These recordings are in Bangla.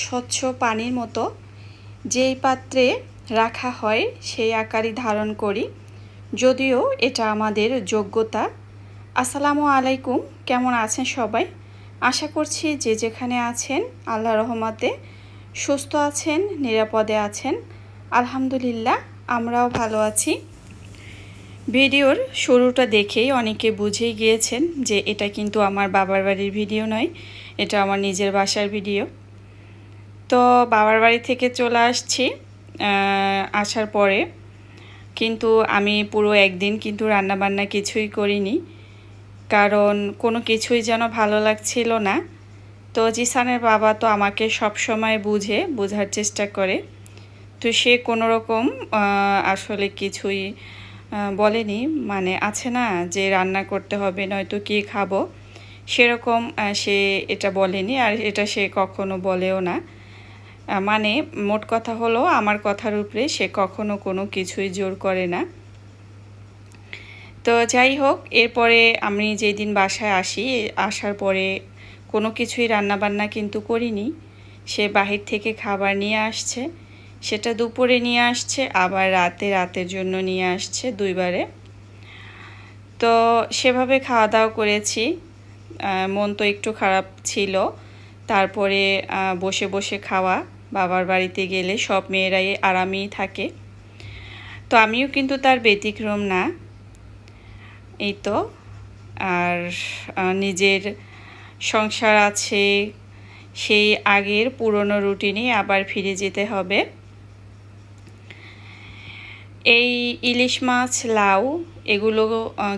স্বচ্ছ পানির মতো। যেই পাত্রে রাখা হয়, সেই আকারই ধারণ করি। যদিও এটা আমাদের যোগ্যতা। আসসালামু আলাইকুম, কেমন আছেন সবাই? আশা করছি যে যেখানে আছেন, আল্লাহ রহমতে সুস্থ আছেন, নিরাপদে আছেন। আলহামদুলিল্লাহ, আমরাও ভালো আছি। ভিডিওর শুরুটা দেখেই অনেকে বুঝেই গিয়েছেন যে এটা কিন্তু আমার বাবার বাড়ির ভিডিও নয়, এটা আমার নিজের বাসার ভিডিও। তো বাবার বাড়ি থেকে চলে আসছি আসার পরে। কিন্তু আমি পুরো একদিন কিন্তু রান্নাবান্না কিছুই করিনি, কারণ কোনো কিছুই যেন ভালো লাগছিল না। তো জিসানের বাবা তো আমাকে সব সময় বুঝে, বোঝার চেষ্টা করে। তো সে কোনো রকম আসলে কিছুই বলেনি। মানে আছে না যে রান্না করতে হবে, নয়তো কী খাব? সেরকম সে এটা বলেনি, আর এটা সে কখনো বলেও না। মানে মোট কথা হলো আমার কথার উপরে সে কখনো কোনো কিছুই জোর করে না। তো যাই হোক, এরপরে আমি যেদিন বাসায় আসি আসার পরে কোনো কিছুই রান্নাবান্না কিন্তু করিনি। সে বাহির থেকে খাবার নিয়ে আসছে, সেটা দুপুরে নিয়ে আসছে, আবার রাতে রাতের জন্য নিয়ে আসছে দুইবারে। তো সেভাবে খাওয়া দাওয়া করেছি মন তো একটু খারাপ ছিল। তারপরে বসে বসে খাওয়া। বাবার বাড়িতে গেলে সব মেয়েরাই আরামেই থাকে। তো আমিও কিন্তু তার ব্যতিক্রম না। এই তো। আর নিজের সংসার আছে, সেই আগের পুরনো রুটিনে আবার ফিরে যেতে হবে। এই ইলিশ মাছ, লাউ, এগুলো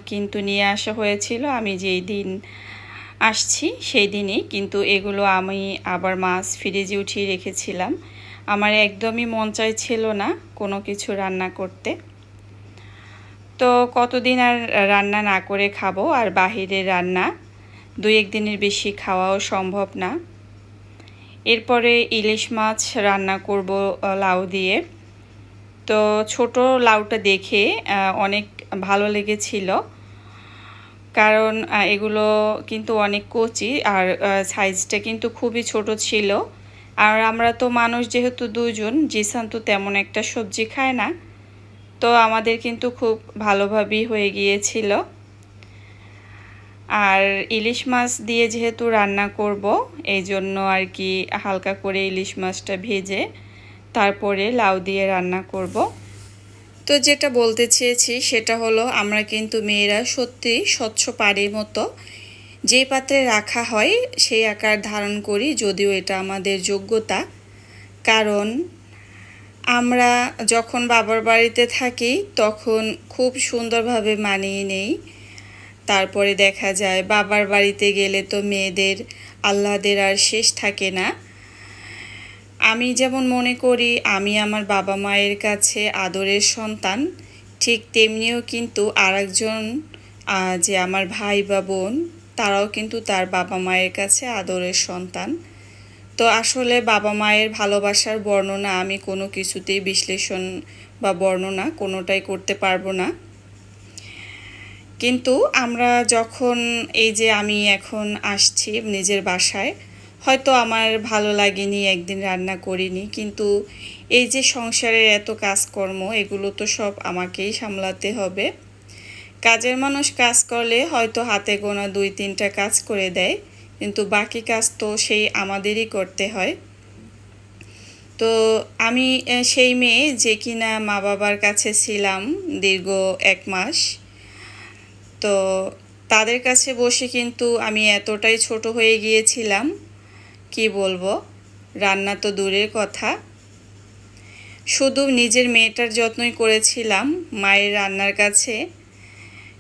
কিন্তু নিয়ে আসা হয়েছিল। আমি যেই দিন আসছি সেই দিনই, কিন্তু এগুলো আমি আবার মাছ ফ্রিজে উঠিয়ে রেখেছিলাম। আমার একদমই মন চাইছিল না কোনো কিছু রান্না করতে। তো কতদিন আর রান্না না করে খাব আর বাহিরে রান্না, দুই একদিনের বেশি খাওয়াও সম্ভব না। এরপরে ইলিশ মাছ রান্না করব লাউ দিয়ে। তো ছোট লাউটা দেখে অনেক ভালো লেগেছিল। কারণ এগুলো কিন্তু অনেক কচি আর সাইজটা কিন্তু খুবই ছোট ছিল। আর আমরা তো মানুষ যেহেতু দুজন জিসান তো তেমন একটা সবজি খায় না। তো আমাদের কিন্তু খুব ভালোভাবেই হয়ে গিয়েছিল। আর ইলিশ মাছ দিয়ে যেহেতু রান্না করব এই জন্য আর কি হালকা করে ইলিশ মাছটা ভেজে তারপরে লাউ দিয়ে রান্না করব। তো যেটা বলতে চেয়েছি সেটা হলো, আমরা কিন্তু মেয়েরা সত্যি স্বচ্ছ পাড়ির মতো যে পাত্রে রাখা হয় সেই আকার ধারণ করি, যদিও এটা আমাদের যোগ্যতা। কারণ আমরা যখন বাবার বাড়িতে থাকি, তখন খুব সুন্দরভাবে মানিয়ে নেই। তারপরে দেখা যায়, বাবার বাড়িতে গেলে তো মেয়েদের আল্লাদের আর শেষ থাকে না। আমি যেমন মনে করি, আমি আমার বাবা মায়ের কাছে আদরের সন্তান, ঠিক তেমনিও কিন্তু আরেকজন যে আমার ভাই বা বোন, তারাও কিন্তু তার বাবা মায়ের কাছে আদরের সন্তান। তো আসলে বাবা মায়ের ভালোবাসার বর্ণনা আমি কোনো কিছুতেই বিশ্লেষণ বা বর্ণনা কোনোটাই করতে পারব না। কিন্তু আমরা যখন এই যে আমি এখন আসছি নিজের বাসায় হয়তো আমার ভালো লাগেনি, একদিন রান্না করিনি, কিন্তু এই যে সংসারের এত কাজকর্ম, এগুলো তো সব আমাকেই সামলাতে হবে। কাজের মানুষ কাজ করলে হয়তো হাতে গোনা দুই তিনটা কাজ করে দেয়, কিন্তু বাকি কাজ তো সেই আমাদেরই করতে হয়। তো আমি সেই মেয়ে যে কিনা মা বাবার কাছে ছিলাম দীর্ঘ এক মাস, তো তাদের কাছে বসে কিন্তু আমি এতটাই ছোট হয়ে গিয়েছিলাম কি বলব? রান্না তো দূরের কথা। শুধু নিজের মেয়েটার যত্নই করেছিলাম মায়ের রান্নার কাছে।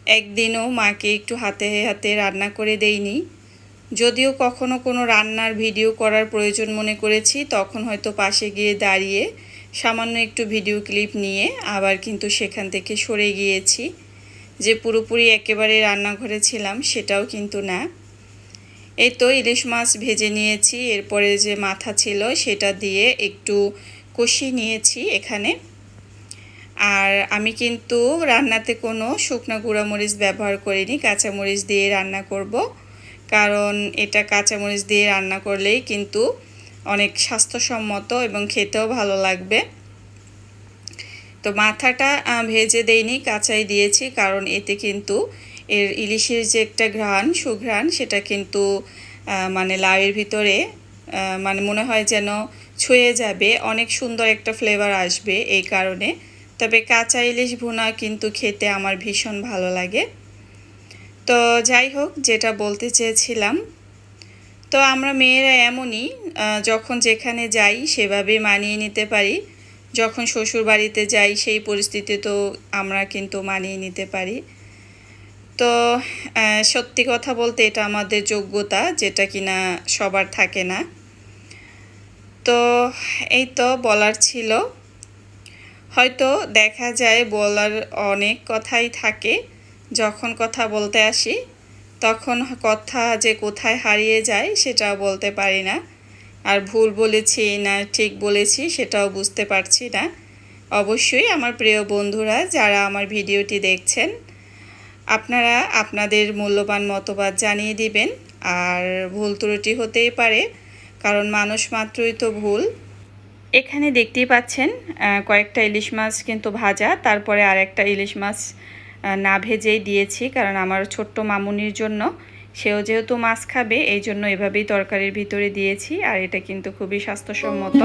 একদিনও মাকে একটু হাতে হাতে রান্না করে দেইনি। যদিও কখনো কোনো রান্নার ভিডিও করার প্রয়োজন মনে করেছি, তখন হয়তো পাশে গিয়ে দাঁড়িয়ে সামান্য একটু ভিডিও ক্লিপ নিয়ে আবার কিন্তু সেখান থেকে সরে গিয়েছি। যে পুরোপুরি একেবারে রান্নাঘরে ছিলাম সেটাও কিন্তু না। এই তো ইলিশ মাছ ভেজে নিয়েছি, এরপরে যে মাথা ছিল সেটা দিয়ে একটু কষিয়ে নিয়েছি এখানে। আর আমি কিন্তু রান্নাতে কোনো শুকনো গুঁড়ামরিচ ব্যবহার করিনি কাঁচামরিচ দিয়ে রান্না করব। কারণ এটা কাঁচামরিচ দিয়ে রান্না করলেই কিন্তু অনেক স্বাস্থ্যসম্মত এবং খেতেও ভালো লাগবে। তো মাথাটা ভেজে দেইনি, কাঁচাই দিয়েছি, কারণ এতে কিন্তু এর ইলিশের যে একটা ঘ্রাণ, সুঘ্রাণ, সেটা কিন্তু মানে লাউয়ের ভিতরে মানে মনে হয় যেন ছুঁয়ে যাবে, অনেক সুন্দর একটা ফ্লেভার আসবে এই কারণে। তবে কাঁচা ইলিশ ভুনা কিন্তু খেতে আমার ভীষণ ভালো লাগে। তো যাই হোক, যেটা বলতে চেয়েছিলাম, তো আমরা মেয়েরা এমনই যখন যেখানে যাই সেভাবে মানিয়ে নিতে পারি। যখন শ্বশুর বাড়িতে যাই সেই পরিস্থিতি তো আমরা কিন্তু মানিয়ে নিতে পারি। তো সত্যি কথা বলতে এটা আমাদের যোগ্যতা, যেটা কিনা সবার থাকে না। তো, এই তো বলার ছিল। হয়তো দেখা যায় বলার অনেক কথাই থাকে। যখন কথা বলতে আসি, তখন কথা যে কোথায় হারিয়ে যায় সেটাও বলতে পারি না। আর ভুল বলেছি না ঠিক বলেছি সেটাও বুঝতে পারছি না। অবশ্যই আমার প্রিয় বন্ধুরা, যারা আমার ভিডিওটি দেখছেন আপনারা আপনাদের মূল্যবান মতবাদ জানিয়ে দিবেন, আর ভুল ত্রুটি হতেই পারে, কারণ মানুষ মাত্রই তো ভুল। এখানে দেখতেই পাচ্ছেন কয়েকটা ইলিশ মাছ কিন্তু ভাজা, তারপরে আর একটা ইলিশ মাছ না ভেজেই দিয়েছি, কারণ আমার ছোট্ট মামুনির জন্য। সেও যেহেতু মাছ খাবে, এই জন্য এভাবেই তরকারির ভিতরে দিয়েছি, আর এটা কিন্তু খুবই স্বাস্থ্যসম্মত।